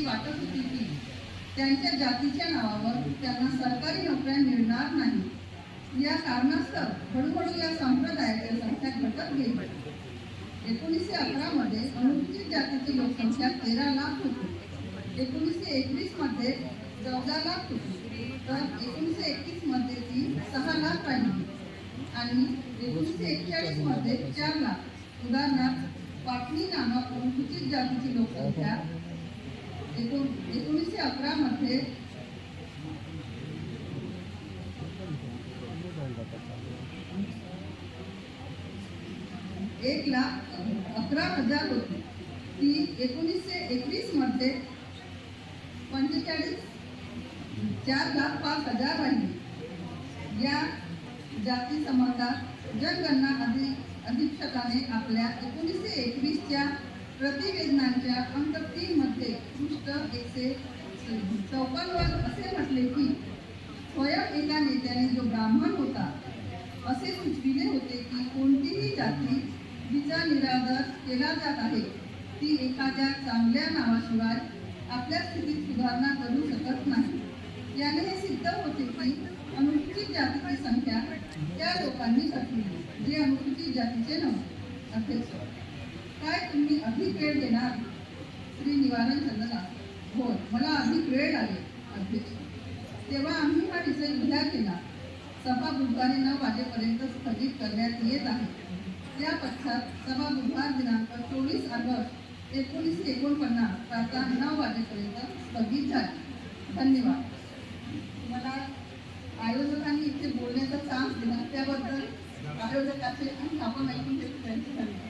ती वाटत होती की त्यांच्या जातीच्या नावावर त्यांना सरकारी नोकऱ्या मिळणार नाही. या कारणास्तव हळूहळू या संप्रदायाची संख्या घटत गेली. एकोणीसशे अकरा मध्ये अनुसूचित जातीची लोकसंख्या तेरा लाख होती. एकोणीसशे एकवीसमध्ये चौदा लाख होती. तर एकोणीसशे एकवीसमध्ये ती सहा लाख राहिली. आणि एकोणीसशे एकचाळीसमध्ये चार लाख. उदाहरणार्थ पाटणी नामक अनुसूचित जातीची लोकसंख्या एक लाख अकरा हज़ार होती. ती एकोणीसशे एकवीस मध्ये पंचेचाळीस चार लाख पाच हज़ार राहिली. या जाती संबंधात जनगणना अधि अधीक्षकाने आपल्या एकोणीसशे एकवीसच्या प्रतिवेदनांच्या अंक तीन मध्ये पृष्ठ एकशे असे म्हटले की स्वयं एका नेत्याने जो ब्राह्मण होता असे सुचविले होते की कोणतीही जाती जिचा निरादर केला जात आहे. ती एखाद्या चांगल्या नावाशिवाय आपल्या स्थितीत सुधारणा करू शकत नाही. याने हे सिद्ध होते की अनुसूचित जातीची संख्या त्या लोकांनी घटली जे अनुसूचित जातीचे नव्हते अध्यक्ष काय तुम्ही अधिक वेळ देणार? श्री निवारण चंद्रला होय मला अधिक वेळ लागेल अध्यक्ष. तेव्हा आम्ही हा विषय उद्या केला. सभा बुधवारी नऊ वाजेपर्यंत स्थगित करण्यात येत आहे. त्या पश्चात सभा बुधवार दिनांक चोवीस ऑगस्ट एकोणीसशे एकोणपन्नास प्रातः नऊ वाजेपर्यंत स्थगित झाली. धन्यवाद. मला आयोजकांनी इथे बोलण्याचा चान्स दिला त्याबद्दल आयोजकाचे आणि आपण ऐकून घेतले त्यांचे धन्यवाद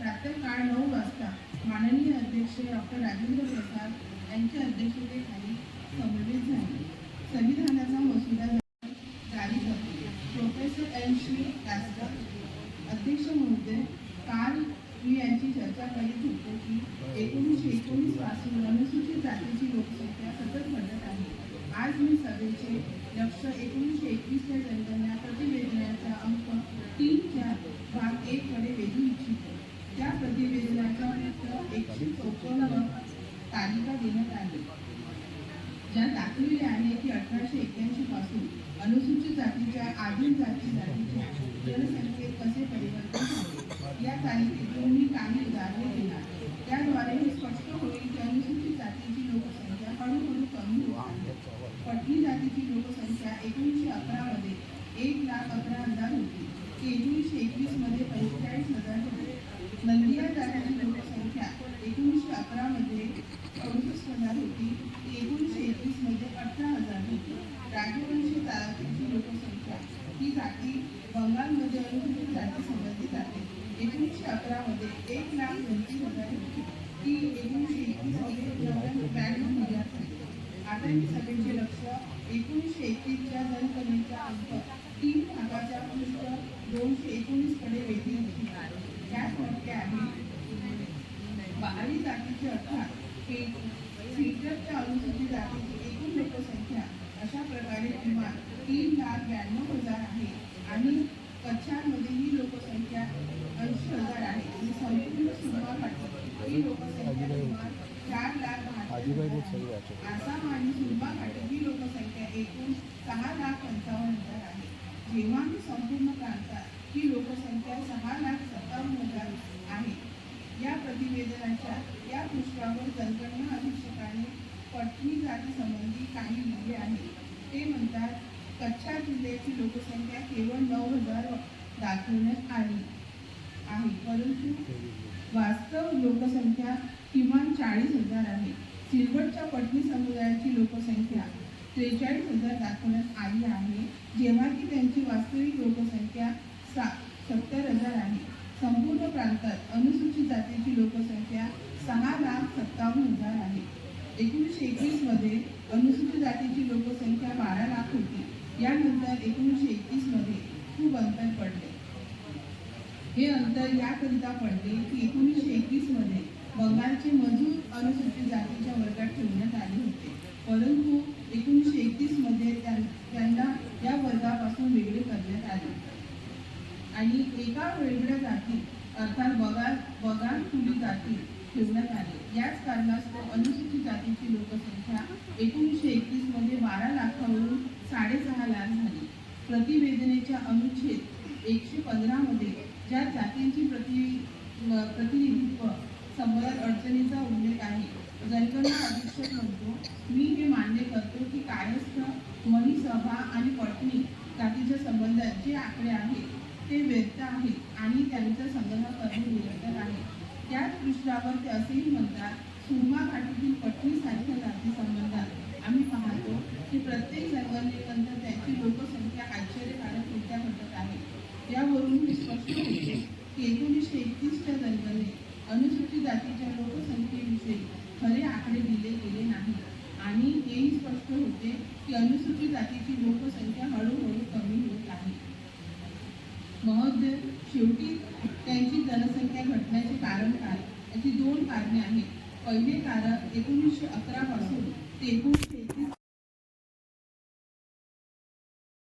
प्रातःकाळ नऊ वाजता माननीय अध्यक्ष डॉक्टर राजेंद्र प्रसाद यांच्या अध्यक्षतेखाली समवेत झाले. संविधानाचा मसुदा जारी करतो प्रोफेसर एन श्री कास्कर अध्यक्ष महोदय काल मी यांची चर्चा करीत होतो की एकोणीसशे एकोणीसपासून अनुसूचित जातीची लोकसंख्या सतत वाढत आहे आज मी सभेचे लक्ष एकोणीसशे एकवीसच्या जनगणना प्रतिवेदनाचा अंक तीनच्या भाग एक कडे वेधू इच्छितो त्या प्रतिवेदनाचा फक्त एकशे चौपन्न तालिका देण्यात आली ज्या दाखविले आहे की अठराशे एक्क्याऐंशी पासून अनुसूचित जातीच्या आदिम जाती जातीच्या जनसंख्येत कसे परिवर्तन झाले? या तालिकेतून मी काही उदाहरणे देणार. त्याद्वारे हे स्पष्ट होईल की अनुसूचित जातीची लोकसंख्या हळूहळू कमी होत आहे. पटणी जातीची लोकसंख्या एकोणीसशे अकरामध्ये एक लाख अकरा हजार होती. एकोणीसशे एकवीसमध्ये मध्ये पंचेचाळीस हजार होती नंदिया जातीची लोकसंख्या एकोणीसशे अकरा मध्ये अडुसष्ट हजार होती ती एकोणीसशे एकवीसमध्ये अठरा हजार होती राजवंशी जातीची लोकसंख्या ही जाती बंगालमध्ये अनुसूचित जाती समजली जाते एकोणीसशे अकरा मध्ये एक लाख पंचवीस हजार होती ती एकोणीसशे एकवीसमध्ये ब्याण्णव हजार झाली आता मी सभेचे लक्ष एकोणीसशे एकवीसच्या जनगणनेचा अंक तीन भागाच्या पृष्ठ दोनशे एकोणीसकडे वेधले इच्छितो त्यात म्हटले आहे बाळी जातीचे अर्थात हे फिल्टरच्या अनुसूचित जातीची एकूण लोकसंख्या अशा प्रकारे किमान तीन लाख ब्याण्णव हजार आहे आणि कच्छांमध्ये ही लोकसंख्या ऐंशी हजार आहे. आणि संपूर्ण सुरमा घाटी ही लोकसंख्या किमान चार लाख बहात्तर. आसाम आणि सुरमा घाटी ही लोकसंख्या एकूण सहा लाख पंचावन्न हजार आहे. जेव्हा संपूर्ण प्रांतात ही लोकसंख्या सहा लाख सत्तावन्न हजार आहे. या प्रतिवेदनाच्या या पृष्ठावर जनगणना अधीक्षकाने पटणी जाती संबंधी काही लिहिले आहे. ते म्हणतात कच्छा जिल्ह्याची लोकसंख्या केवळ नऊ हजार दाखवण्यात आली आहे परंतु वास्तव लोकसंख्या किमान चाळीस हजार आहे. सिलवटच्या पटणी समुदायाची लोकसंख्या त्रेचाळीस हजार दाखवण्यात आली आहे. जेव्हा की त्यांची वास्तविक लोकसंख्या सा सत्तर हजार आहे. संपूर्ण प्रांतात अनुस जातीची लोकसंख्या सहा लाख सत्तावन्न हजार आहे. एकोणीसशे एकवीसमध्ये अनुसूचित जातीची लोकसंख्या बारा लाख होती. यानंतर एकोणीसशे एकतीसमध्ये खूप अंतर पडले. हे अंतर याकरिता पडले की एकोणीसशे एकवीसमध्ये बंगालचे मजूर अनुसूचित जातीच्या वर्गात ठेवण्यात आले होते. परंतु एकोणीसशे एकतीसमध्ये त्यांना या वर्गापासून वेगळे करण्यात आले. आणि एका वेगळ्या जाती अर्थात बंगाल ठेवण्यात आले. याच कारणास्तव अनुसूचित जातीची लोकसंख्या एकोणीसशे एकतीसमध्ये बारा लाखावरून साडेसहा लाख झाली. प्रतिवेदनेच्या अनुच्छेद एकशे पंधरामध्ये ज्या जातींची प्रति प्रतिनिधित्व संबंधात अडचणीचा उल्लेख आहे जनगणना अधीक्षक म्हणतो मी हे मान्य करतो की कायस्थ मणिसभा सभा पटणी जातीच्या संबंधात जे आकडे आहेत ते व्यर्थ आहेत आणि त्यांचा संग्रह करणे निरंतर आहे त्याच पृष्ठावर ते असेही म्हणतात सुरमा घाटीतील पटणीसारख्या जाती संबंधात आम्ही पाहतो की प्रत्येक जनगणनेनंतर त्याची लोकसंख्या आश्चर्यकारक रित्या घटत आहे. यावरून हे स्पष्ट होते की एकोणीसशे एकतीसच्या जनगणनेत अनुसूचित जातीच्या लोकसंख्येविषयी खरे आकडे दिले गेले नाही. आणि हेही स्पष्ट होते की अनुसूचित जातीची लोकसंख्या हळूहळू कमी होत आहे. महोदय शेवटी त्यांची जनसंख्या घटण्याचे कारण काय याची दोन कारणे आहेत. पहिले कारण एकोणीसशे अकरा पासून ते एकोणीसशे